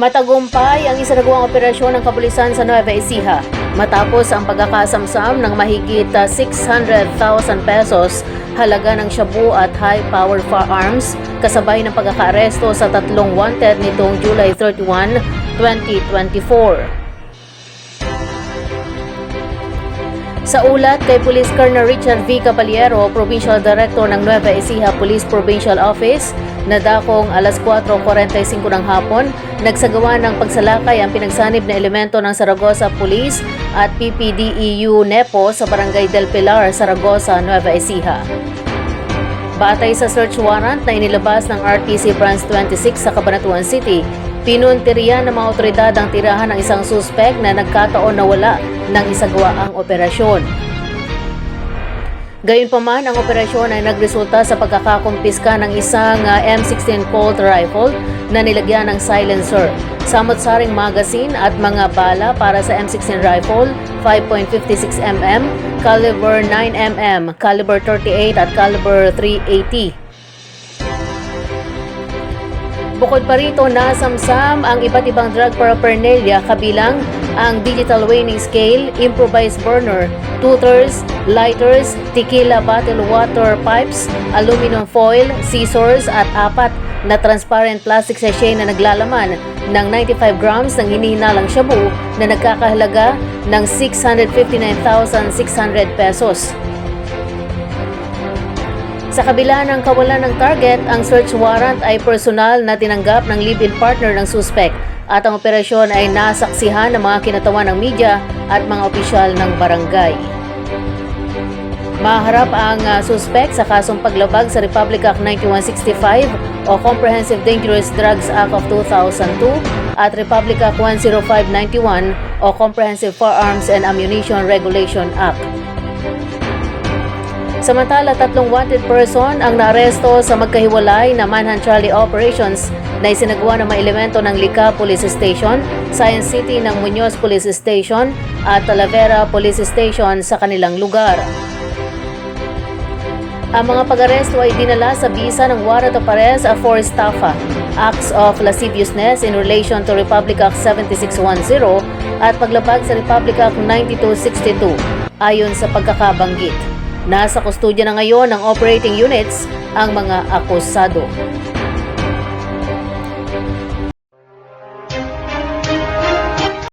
Matagumpay ang isinagawang operasyon ng kapulisan sa Nueva Ecija matapos ang pagkakasamsam ng mahigit ah, 600,000 pesos halaga ng shabu at high-power firearms kasabay ng pagkakaaresto sa tatlong wanted nitong July 31, 2024. Sa ulat kay Police Colonel Richard V. Caballero, Provincial Director ng Nueva Ecija Police Provincial Office, na dakong alas 4.45 ng hapon, nagsagawa ng pagsalakay ang pinagsanib na elemento ng Saragossa Police at PPDEU NEPO sa Barangay Del Pilar, Saragossa, Nueva Ecija. Batay sa search warrant na inilabas ng RTC Branch 26 sa Cabanatuan City, pinuntirya ng mga otoridad ang tirahan ng isang suspek na nagkataon na wala nang isagawa ang operasyon. Gayunpaman, ang operasyon ay nagresulta sa pagkakakumpiska ng isang ah, M16 Colt rifle na nilagyan ng silencer, samot-saring magazine at mga bala para sa M16 rifle 5.56mm, caliber 9mm, caliber 38 at caliber 380. Bukod pa rito, nasamsam ang iba't ibang drug paraphernalia kabilang ang digital weighing scale, improvised burner, tooters, lighters, tequila bottle water pipes, aluminum foil, scissors at apat na transparent plastic sachet na naglalaman ng 95 grams ng hinihinalang shabu na nagkakahalaga ng 659,600 pesos. Sa kabila ng kawalan ng target, ang search warrant ay personal na tinanggap ng live-in partner ng suspect at ang operasyon ay nasaksihan ng mga kinatawan ng media at mga opisyal ng barangay. Maharap ang uh, suspect sa kasong paglabag sa Republic Act 9165 o Comprehensive Dangerous Drugs Act of 2002 at Republic Act 10591 o Comprehensive Firearms and Ammunition Regulation Act. Samantala, tatlong wanted person ang naaresto sa magkahiwalay na manhunt Charlie operations na isinagawa ng mga elemento ng Lica Police Station, Science City ng Muñoz Police Station at Talavera Police Station sa kanilang lugar. Ang mga pag-aresto ay dinala sa bisa ng warrant of arrest for estafa, acts of lasciviousness in relation to Republic Act 7610 at paglabag sa Republic Act 9262 ayon sa pagkakabanggit. Nasa kustodya na ngayon ng operating units ang mga akusado.